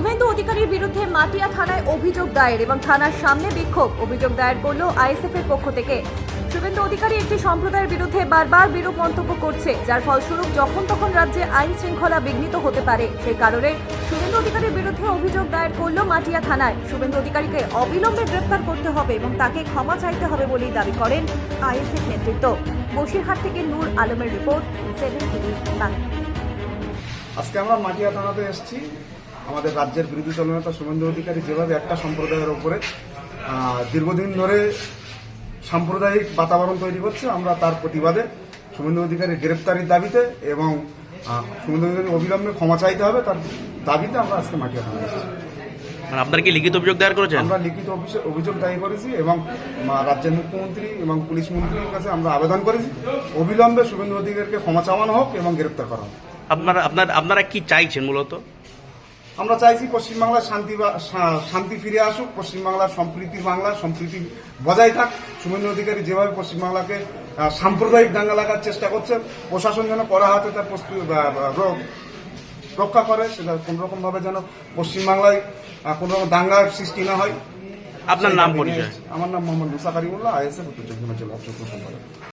শুভেন্দু অধিকারীর বিরুদ্ধে মাটিয়া থানায় অভিযোগ দায়ের এবং থানার সামনে বিক্ষোভ। অভিযোগ দায়ের করল আইএসএফ এর পক্ষ থেকে। শুভেন্দু অধিকারী একটি সম্প্রদায়ের বিরুদ্ধে বারবার বিরূপ মন্তব্য করছে, যার ফলস্বরূপ যখন তখন রাজ্যে আইন শৃঙ্খলা বিঘ্নিত হতে পারে। সেই কারণে শুভেন্দু অধিকারীর বিরুদ্ধে অভিযোগ দায়ের করল মাটিয়া থানায়। শুভেন্দু অধিকারীকে অবিলম্বে গ্রেপ্তার করতে হবে এবং তাকে ক্ষমা চাইতে হবে বলেই দাবি করেন আইএসএফ নেতৃত্ব। বসিরহাট থেকে নূর আলমের রিপোর্ট, সেভেন টিভি আজকে আমরা মাটিয়া থানাতে এসেছি। আমাদের রাজ্যের বিরোধী দলনেতা শুভেন্দু অধিকারী যেভাবে একটা সম্প্রদায়ের ওপরে দীর্ঘদিন ধরে সাম্প্রদায়িক বাতাবরণ তৈরি করছে আমরা তার প্রতিবাদে শুভেন্দু অধিকারীর গ্রেপ্তারির দাবিতে এবং শুভেন্দু অধিকারী অবিলম্বে ক্ষমা চাইতে হবে তার দাবিতে আমরা আজকে এসেছি মানে আপনারা কি লিখিত অভিযোগ দায়ের করেছেন? আমরা লিখিত অভিযোগ- অভিযোগ দায়ী করেছি এবং রাজ্যের মুখ্যমন্ত্রী এবং পুলিশ মন্ত্রীর কাছে আমরা আবেদন করেছি। অবিলম্বে শুভেন্দু অধিকারীকে ক্ষমা চাওয়ানো হোক এবং গ্রেপ্তার করা হোক। আপনারা আপনার আপনারা কি চাইছেন মূলত? আমরা চাইছি পশ্চিমবাংলার শান্তি শান্তি ফিরে আসুক পশ্চিমবাংলার সম্প্রীতি বাংলা সম্প্রীতি বজায় থাক। শুভেন্দু অধিকারী যেভাবে পশ্চিমবাংলাকে সাম্প্রদায়িক দাঙ্গা লাগার চেষ্টা করছে প্রশাসন যেন করা হাতে তার প্রস্তুতি রক্ষা করে সেটা কোন রকম ভাবে যেন পশ্চিমবাংলায় আহ, কোনো রকম দাঙ্গার সৃষ্টি না হয়। আপনার নাম পরিচয়। আমার নাম মোহাম্মদ মুসা কারিমুল্লাহ আইএসএফ উত্তর চব্বিশ জেলা সম্পাদক।